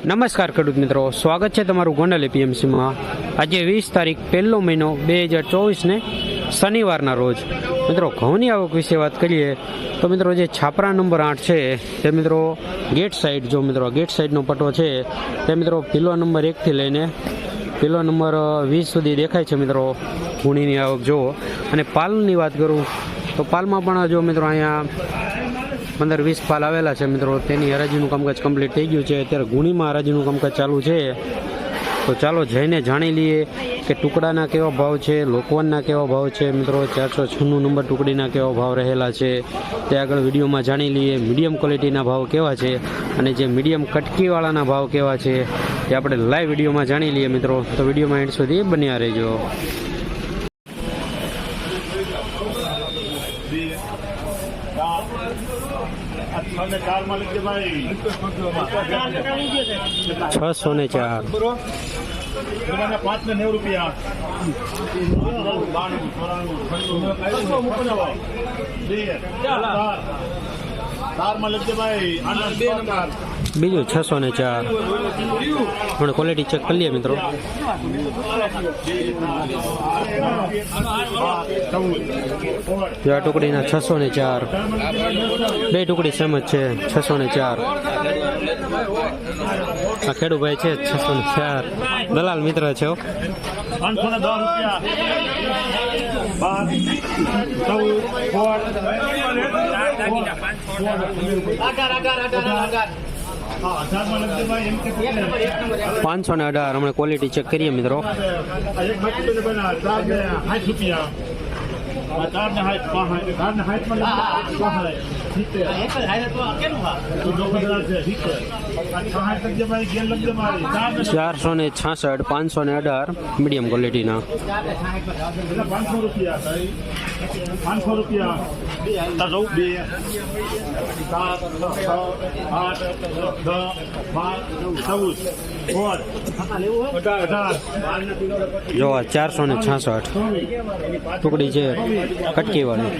નમસ્કાર ખેડૂત મિત્રો, સ્વાગત છે તમારું ગોંડલ એપીએમસીમાં. આજે વીસ તારીખ પહેલો મહિનો બે હજાર ચોવીસને શનિવારના રોજ. મિત્રો, ઘઉંની આવક વિશે વાત કરીએ, તો મિત્રો, જે છાપરા નંબર આઠ છે, તે મિત્રો ગેટ સાઈડ, જો મિત્રો ગેટ સાઈડનો પટ્ટો છે, તે મિત્રો પિલો નંબર એકથી લઈને પિલો નંબર વીસ સુધી દેખાય છે મિત્રો ઘૂણીની આવક, જુઓ. અને પાલની વાત કરું, તો પાલમાં પણ જો મિત્રો અહીંયા પંદર વીસ પાલ આવેલા છે મિત્રો. તેની હરાજીનું કામકાજ કમ્પ્લીટ થઈ ગયું છે. અત્યારે ગુણીમાં હરાજીનું કામકાજ ચાલુ છે. તો ચાલો જઈને જાણી લઈએ કે ટુકડાના કેવા ભાવ છે, લોકવનના કેવા ભાવ છે મિત્રો? ચારસો છન્નું નંબર ટુકડીના કેવા ભાવ રહેલા છે? તે આગળ વિડીયોમાં જાણી લઈએ મીડિયમ ક્વોલિટીના ભાવ કેવા છે અને જે મીડિયમ કટકીવાળાના ભાવ કેવા છે તે આપણે લાઈવ વિડીયોમાં જાણી લઈએ મિત્રો. તો વિડીયોમાં એન્ડ સુધી બન્યા રહેજો અને ચારમાં લખજે ભાઈ છસો ને ચાર. પાંચ ને નેવું રૂપિયા બીજું છસો ને ચાર. પણ ક્વોલિટી ચેક કરી લઈએ મિત્રો. બે ટુકડીના છસો ને ચાર. બે ટુકડી સેમ જ છે, છસો ને ચાર. આ ખેડૂભાઈ છે, છસો ને ચાર. દલાલ મિત્ર છે આગળ આગળ આગળ દસ પાંચસો ને અઢાર હમણાં ક્વોલિટી ચેક કરીએ મિત્રો. રૂપિયા ચારસો ને છાસઠ, પાંચસો ને અઢાર મીડિયમ ક્વોલિટીના પાંચસો રૂપિયા પાંચસો ચારસો ને છાસઠ ટુકડી છે કટકીવાળી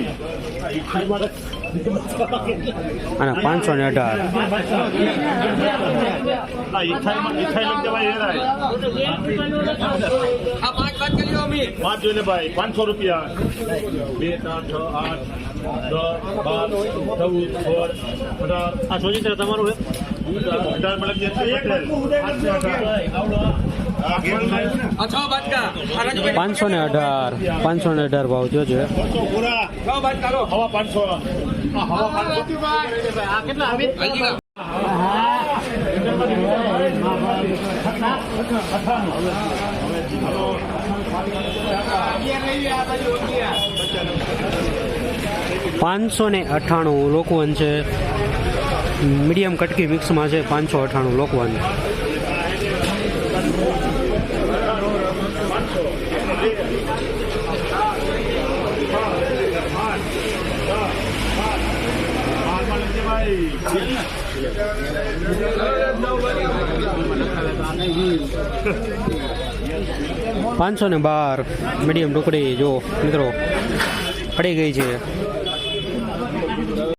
અને પાંચસો ને અઢાર. પાંચ જોઈને ભાઈ પાંચસો રૂપિયા. બે ત્રણ છ આઠ બાર ચૌદ સોળ અઢાર. આ સોજી તમારું અઢાર. પાંચસો ને અઢાર. પાંચસો ને અઢાર ભાવ જોજો છે. પાંચસો ને અઠ્ઠાણું લોકવન છે. મીડિયમ કટકી મિક્સમાં છે પાંચસો અઠાણું લોકવન. પાંચસો ને બાર મીડિયમ ટુકડી જો મિત્રો પડી ગઈ છે.